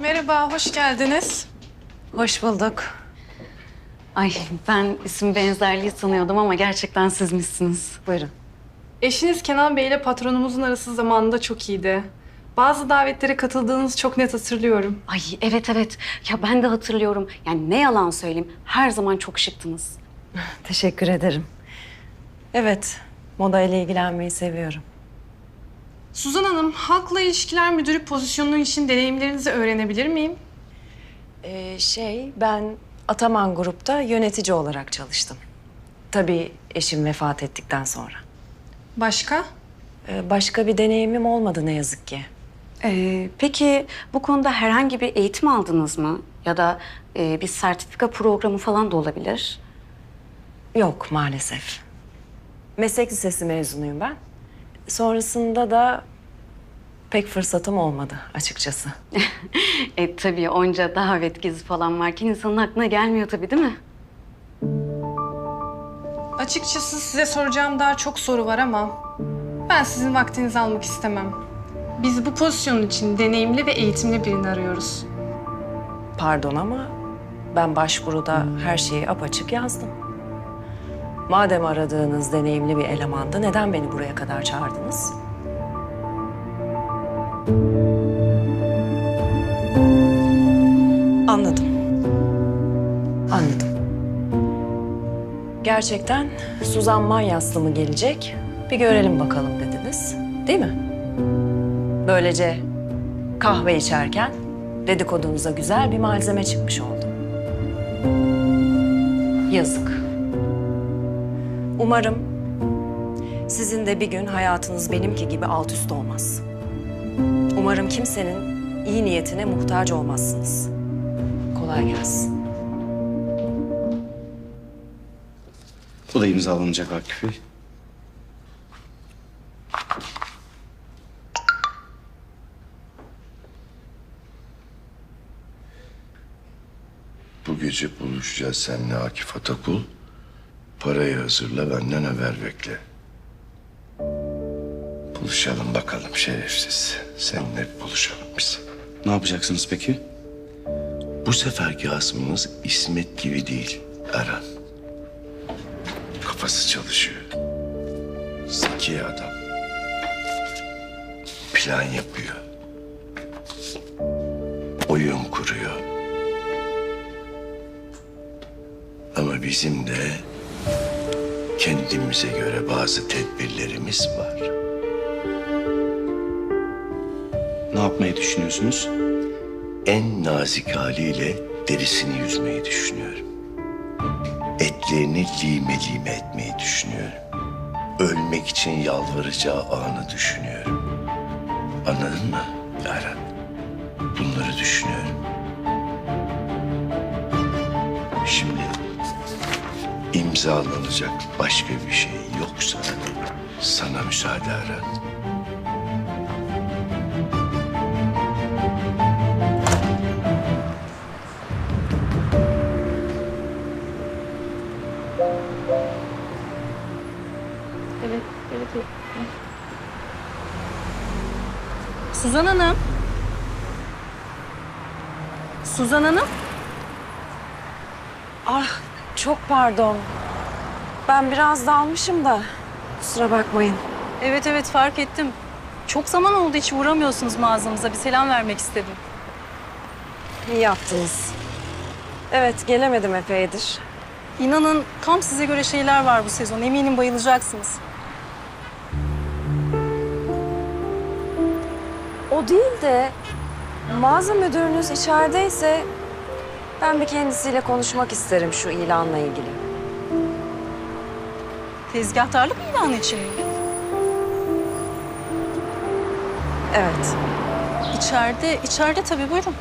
Merhaba, hoş geldiniz. Hoş bulduk. Ay ben isim benzerliği sanıyordum ama gerçekten sizmişsiniz. Buyurun. Eşiniz Kenan Bey ile patronumuzun arası zamanında çok iyiydi. Bazı davetlere katıldığınızı çok net hatırlıyorum. Ay evet evet. Ya ben de hatırlıyorum. Yani ne yalan söyleyeyim. Her zaman çok şıktınız. Teşekkür ederim. Evet, moda ile ilgilenmeyi seviyorum. Suzan Hanım, Halkla İlişkiler Müdürü pozisyonu için deneyimlerinizi öğrenebilir miyim? Ee, şey, ben Ataman Grup'ta yönetici olarak çalıştım. Tabii eşim vefat ettikten sonra. Başka? Ee, başka bir deneyimim olmadı ne yazık ki. Ee, peki bu konuda herhangi bir eğitim aldınız mı? Ya da e, bir sertifika programı falan da olabilir. Yok maalesef. Meslek lisesi mezunuyum ben. Sonrasında da pek fırsatım olmadı açıkçası. E tabii onca davet gezi falan varken insanın aklına gelmiyor tabii değil mi? Açıkçası size soracağım daha çok soru var ama ben sizin vaktinizi almak istemem. Biz bu pozisyon için deneyimli ve eğitimli birini arıyoruz. Pardon ama ben başvuruda her şeyi apaçık yazdım. Madem aradığınız deneyimli bir elemandı, neden beni buraya kadar çağırdınız? Anladım. Anladım. Gerçekten Suzan Manyaslı mı gelecek? Bir görelim bakalım dediniz. Değil mi? Böylece kahve içerken dedikodunuza güzel bir malzeme çıkmış oldu. Yazık. Umarım sizin de bir gün hayatınız benimki gibi alt üst olmaz. Umarım kimsenin iyi niyetine muhtaç olmazsınız. Kolay gelsin. Bu da imzalanacak Akif Bey. Bu gece buluşacağız seninle Akif Atakul. Parayı hazırla benden haber bekle. Buluşalım bakalım şerefsiz. Seninle buluşalım biz. Ne yapacaksınız peki? Bu seferki asmımız İsmet gibi değil Erhan. Kafası çalışıyor. Zeki adam. Plan yapıyor. Oyun kuruyor. Ama bizim de kendimize göre bazı tedbirlerimiz var. Ne yapmayı düşünüyorsunuz? en nazik haliyle derisini yüzmeyi düşünüyorum. Etlerini lime lime etmeyi düşünüyorum. Ölmek için yalvaracağı anı düşünüyorum. Anladın mı Erhan? Bunları düşünüyorum. İmzalanacak başka bir şey yoksa sana müsaade Erhan. Suzan Hanım. Suzan Hanım. Ah, çok pardon. Ben biraz dalmışım da. Kusura bakmayın. Evet evet fark ettim. Çok zaman oldu hiç uğramıyorsunuz mağazamıza. Bir selam vermek istedim. İyi yaptınız. Evet, gelemedim epeydir. İnanın tam size göre şeyler var bu sezon. Eminim bayılacaksınız. O değil de mağaza müdürünüz içerideyse ben bir kendisiyle konuşmak isterim şu ilanla ilgili. Tezgahtarlık ilanı için mi? Evet. İçeride, içeride tabii buyurun.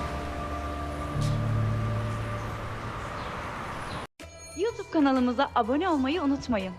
YouTube kanalımıza abone olmayı unutmayın.